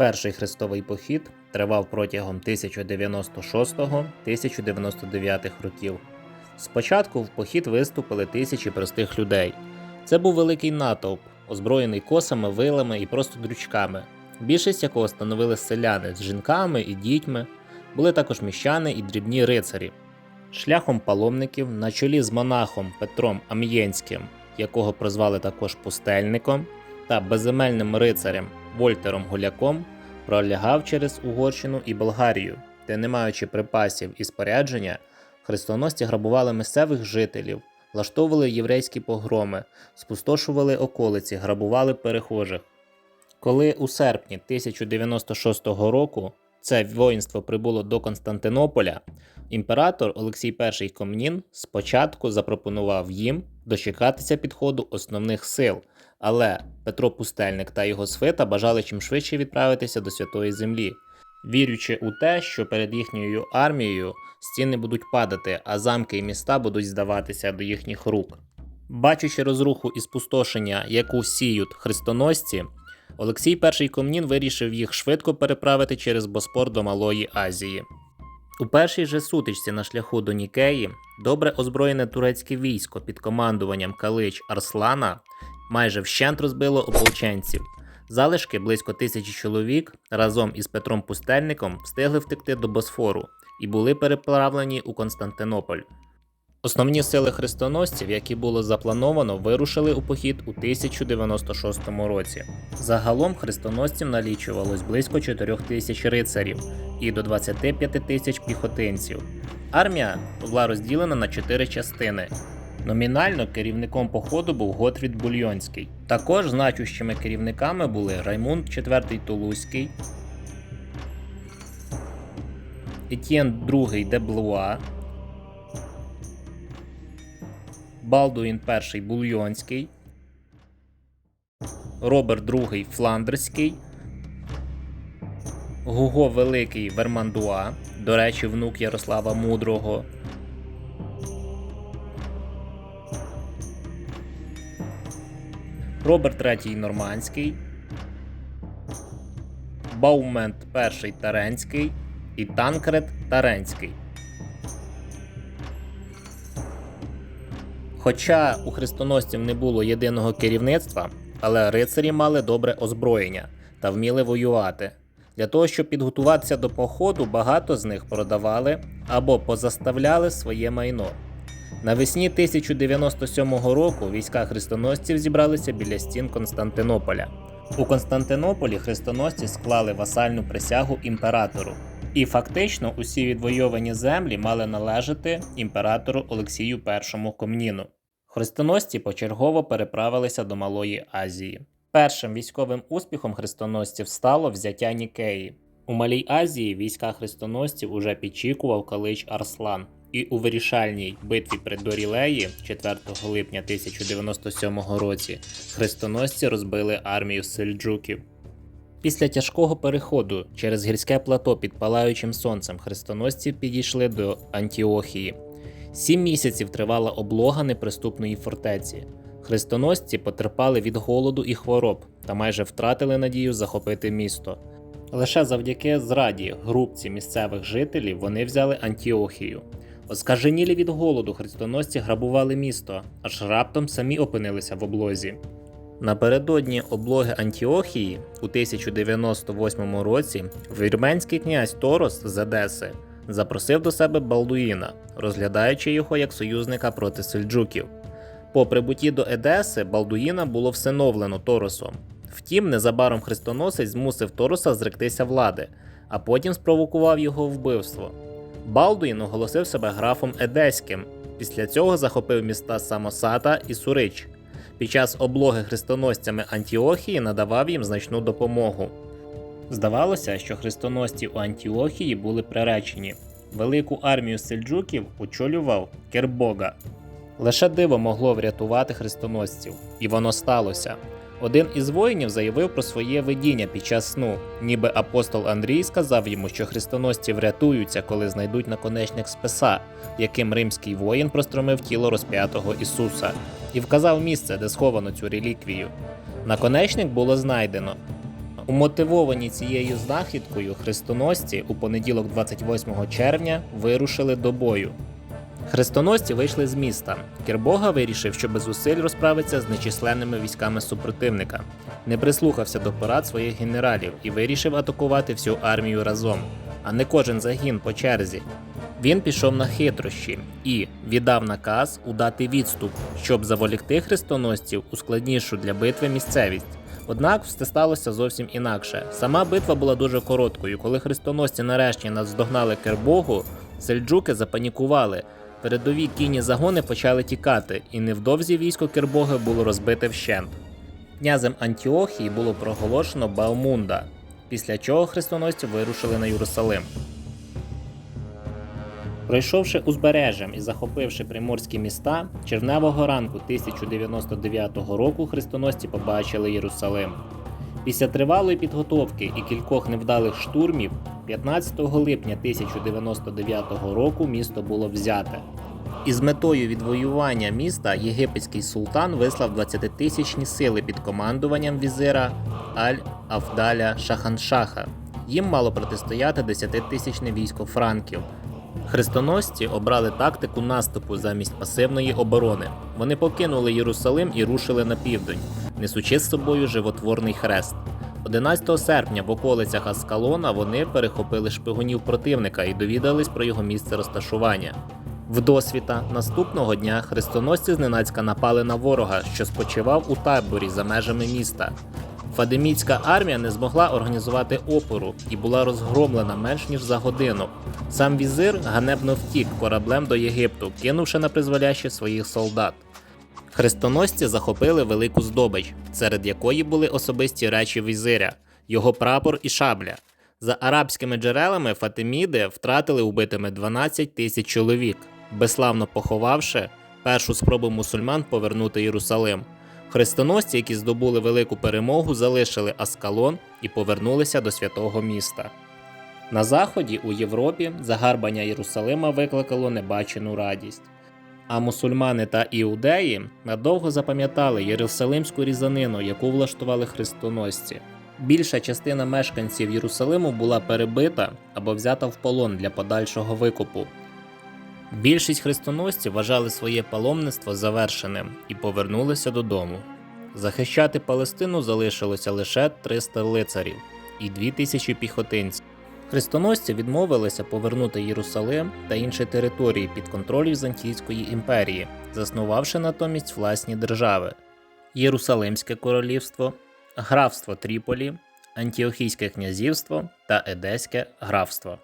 Перший хрестовий похід тривав протягом 1096-1099 років. Спочатку в похід виступили тисячі простих людей. Це був великий натовп, озброєний косами, вилами і просто дрючками, більшість якого становили селяни з жінками і дітьми, були також міщани і дрібні рицарі. Шляхом паломників на чолі з монахом Петром Ам'єнським, якого прозвали також пустельником, та безземельним рицарем Вольтером Гуляком пролягав через Угорщину і Болгарію, де, не маючи припасів і спорядження, хрестоносці грабували місцевих жителів, влаштовували єврейські погроми, спустошували околиці, грабували перехожих. Коли у серпні 1096 року це воїнство прибуло до Константинополя, імператор Олексій І Комнін спочатку запропонував їм дочекатися підходу основних сил, але Петро Пустельник та його свита бажали чим швидше відправитися до Святої Землі, вірячи у те, що перед їхньою армією стіни будуть падати, а замки і міста будуть здаватися до їхніх рук. Бачачи розруху і спустошення, яку сіють хрестоносці, Олексій І Комнін вирішив їх швидко переправити через Боспор до Малої Азії. У першій же сутичці на шляху до Нікеї добре озброєне турецьке військо під командуванням Калич Арслана майже вщент розбило ополченців. Залишки близько тисячі чоловік разом із Петром Пустельником встигли втекти до Босфору і були переправлені у Константинополь. Основні сили хрестоносців, які було заплановано, вирушили у похід у 1096 році. Загалом хрестоносців налічувалось близько 4 тисяч рицарів і до 25 тисяч піхотинців. Армія була розділена на чотири частини. Номінально керівником походу був Готфрід Бульйонський. Також значущими керівниками були Раймунд IV Тулузький, Етьєн II де Блуа, Балдуїн І Бульйонський, Роберт II Фландерський, Гуго Великий Вермандуа, до речі, внук Ярослава Мудрого. Роберт III Нормандський, Баумент І Таренський і Танкред Таренський. Хоча у хрестоносців не було єдиного керівництва, але рицарі мали добре озброєння та вміли воювати. Для того, щоб підготуватися до походу, багато з них продавали або позаставляли своє майно. Навесні 1097 року війська хрестоносців зібралися біля стін Константинополя. У Константинополі хрестоносці склали васальну присягу імператору, і фактично усі відвойовані землі мали належати імператору Олексію І Комніну. Хрестоносці почергово переправилися до Малої Азії. Першим військовим успіхом хрестоносців стало взяття Нікеї. У Малій Азії війська хрестоносців уже підчікував Калич Арслан, і у вирішальній битві при Дорілеї 4 липня 1097 році хрестоносці розбили армію сельджуків. Після тяжкого переходу через гірське плато під палаючим сонцем хрестоносці підійшли до Антіохії. Сім місяців тривала облога неприступної фортеці. Хрестоносці потерпали від голоду і хвороб та майже втратили надію захопити місто. Лише завдяки зраді групці місцевих жителів вони взяли Антіохію. Оскаженілі від голоду хрестоносці грабували місто, аж раптом самі опинилися в облозі. Напередодні облоги Антіохії у 1098 році вірменський князь Торос з Едеси запросив до себе Балдуїна, розглядаючи його як союзника проти сельджуків. По прибутті до Едеси Балдуїна було всиновлено Торосом. Втім, незабаром хрестоносець змусив Тороса зректися влади, а потім спровокував його вбивство. Балдуїн оголосив себе графом Едеським. Після цього захопив міста Самосата і Сурич. Під час облоги хрестоносцями Антіохії надавав їм значну допомогу. Здавалося, що хрестоносці у Антіохії були приречені. Велику армію сельджуків очолював Кербога. Лише диво могло врятувати хрестоносців, і воно сталося. Один із воїнів заявив про своє видіння під час сну, ніби апостол Андрій сказав йому, що хрестоносці врятуються, коли знайдуть наконечник списа, яким римський воїн простромив тіло розп'ятого Ісуса, і вказав місце, де сховано цю реліквію. Наконечник було знайдено. Умотивовані цією знахідкою хрестоносці у понеділок 28 червня вирушили до бою. Хрестоносці вийшли з міста. Кірбога вирішив, що без зусиль розправиться з нечисленними військами супротивника. Не прислухався до порад своїх генералів і вирішив атакувати всю армію разом, а не кожен загін по черзі. Він пішов на хитрощі і віддав наказ удати відступ, щоб заволікти хрестоносців у складнішу для битви місцевість. Однак все сталося зовсім інакше. Сама битва була дуже короткою. Коли хрестоносці нарешті наздогнали Кербогу, сельджуки запанікували. Передові кінні загони почали тікати, і невдовзі військо Кербоги було розбите вщент. Князем Антіохії було проголошено Баумунда, після чого хрестоносці вирушили на Єрусалим. Пройшовши узбережжям і захопивши приморські міста, червневого ранку 1099 року хрестоносці побачили Єрусалим. Після тривалої підготовки і кількох невдалих штурмів, 15 липня 1099 року місто було взяте. Із метою відвоювання міста єгипетський султан вислав 20-тисячні сили під командуванням візира Аль-Афдаля Шаханшаха. Їм мало протистояти 10-тисячне військо франків. Хрестоносці обрали тактику наступу замість пасивної оборони. Вони покинули Єрусалим і рушили на південь, несучи з собою животворний хрест. 11 серпня в околицях Аскалона вони перехопили шпигунів противника і довідались про його місце розташування. Вдосвіта наступного дня хрестоносці зненацька напали на ворога, що спочивав у таборі за межами міста. Фадемітська армія не змогла організувати опору і була розгромлена менш ніж за годину. Сам візир ганебно втік кораблем до Єгипту, кинувши на призволяще своїх солдат. Хрестоносці захопили велику здобич, серед якої були особисті речі візиря, його прапор і шабля. За арабськими джерелами Фатиміди втратили убитими 12 тисяч чоловік, безславно поховавши першу спробу мусульман повернути Єрусалим. Хрестоносці, які здобули велику перемогу, залишили Аскалон і повернулися до святого міста. На заході у Європі загарбання Єрусалима викликало небачену радість. А мусульмани та іудеї надовго запам'ятали єрусалимську різанину, яку влаштували хрестоносці. Більша частина мешканців Єрусалиму була перебита або взята в полон для подальшого викупу. Більшість хрестоносців вважали своє паломництво завершеним і повернулися додому. Захищати Палестину залишилося лише 300 лицарів і 2000 піхотинців. Хрестоносці відмовилися повернути Єрусалим та інші території під контроль Візантійської імперії, заснувавши натомість власні держави: Єрусалимське королівство, графство Тріполі, Антіохійське князівство та Едеське графство.